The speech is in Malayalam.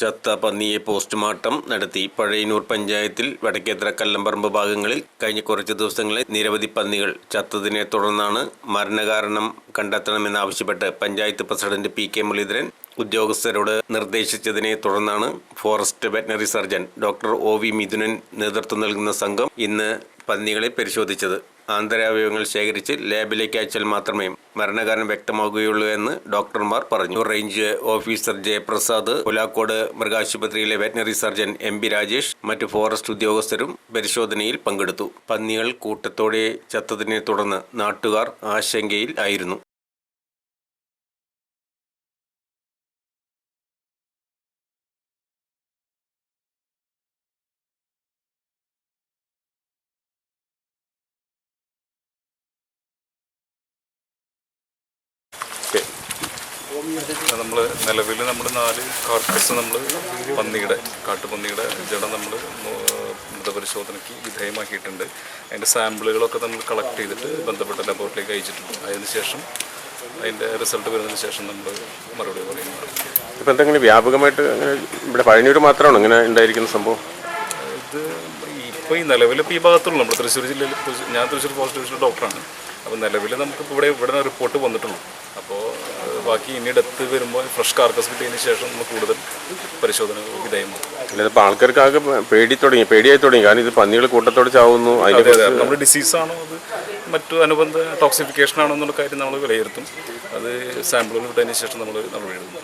ചത്ത പന്നിയെ പോസ്റ്റ്മോർട്ടം നടത്തി. പഴയന്നൂർ പഞ്ചായത്തിൽ വടക്കേത്ര കല്ലമ്പറമ്പ് ഭാഗങ്ങളിൽ കഴിഞ്ഞ കുറച്ച് ദിവസങ്ങളിൽ നിരവധി പന്നികൾ ചത്തതിനെ തുടർന്നാണ് മരണകാരണം കണ്ടെത്തണമെന്നാവശ്യപ്പെട്ട് panchayat president P K Muraleedharan ഉദ്യോഗസ്ഥരോട് നിർദ്ദേശിച്ചതിനെ തുടർന്നാണ് forest veterinary surgeon doctor O V Mithunan നേതൃത്വം നൽകുന്ന സംഘം ഇന്ന് പന്നികളെ പരിശോധിച്ചത്. ആന്തരാവയവങ്ങൾ ശേഖരിച്ച് ലാബിലേക്ക് അയച്ചാൽ മാത്രമേ മരണകാരണം വ്യക്തമാകുകയുള്ളൂ എന്ന് ഡോക്ടർമാർ പറഞ്ഞു. Range officer Jayaprasad Pulakode മൃഗാശുപത്രിയിലെ veterinary surgeon M B Rajesh മറ്റ് ഫോറസ്റ്റ് ഉദ്യോഗസ്ഥരും പരിശോധനയിൽ പങ്കെടുത്തു. പന്നികൾ കൂട്ടത്തോടെ ചത്തതിനെ തുടർന്ന് നാട്ടുകാർ ആശങ്കയിൽ ആയിരുന്നു. നമ്മൾ നിലവിൽ നമ്മൾ നാല് കാർക്കസ് നമ്മൾ പന്നിയുടെ കാട്ടുപന്നിയുടെ ജഡം നമ്മൾ മൃതപരിശോധനയ്ക്ക് വിധേയമാക്കിയിട്ടുണ്ട്. അതിന്റെ സാമ്പിളുകളൊക്കെ നമ്മൾ കളക്ട് ചെയ്തിട്ട് ബന്ധപ്പെട്ട ലബോറട്ടറിയിലേക്ക് അയച്ചിട്ടുണ്ട്. അതിന് ശേഷം അതിന്റെ റിസൾട്ട് വരുന്നതിന് ശേഷം നമ്മൾ മറുപടി പറയുന്നതാണ് ഇപ്പം എന്തെങ്കിലും വ്യാപകമായിട്ട് ഇവിടെ പഴനിയൂർ മാത്രമാണ് ഇങ്ങനെ ഉണ്ടായിരിക്കുന്ന സംഭവം? ഇത് ഇപ്പോൾ ഈ നിലവിലിപ്പോൾ ഈ ഭാഗത്തുള്ളൂ. നമ്മുടെ തൃശ്ശൂർ ജില്ലയിൽ ഞാൻ തൃശ്ശൂർ പോസ്റ്റ് ഡോക്ടറാണ് അപ്പോൾ നിലവിൽ നമുക്ക് ഇവിടെ ഇവിടെ റിപ്പോർട്ട് വന്നിട്ടുള്ളൂ. അപ്പോൾ ബാക്കി ഇനി ഡെത്ത് വരുമ്പോൾ ഫ്രഷ് കാർക്കസ് കിട്ടിയതിന് ശേഷം നമ്മൾ കൂടുതൽ പരിശോധന വിധേയമാകും ആൾക്കാർക്ക് ആകെ പേടി തുടങ്ങി പേടിയായി തുടങ്ങി. കാരണം ഇത് പന്നികൾ കൂട്ടത്തോടെ ചാവുന്നു നമ്മൾ അതെ അതെ. നമ്മുടെ ഡിസീസ് ആണോ അത്? മറ്റു അനുബന്ധ ടോക്സിഫിക്കേഷൻ ആണോ എന്നുള്ള കാര്യം നമ്മൾ വിലയിരുത്തും. അത് സാമ്പിളുകൾ വിട്ടതിന് ശേഷം നമ്മൾ നമ്മൾ എടുക്കും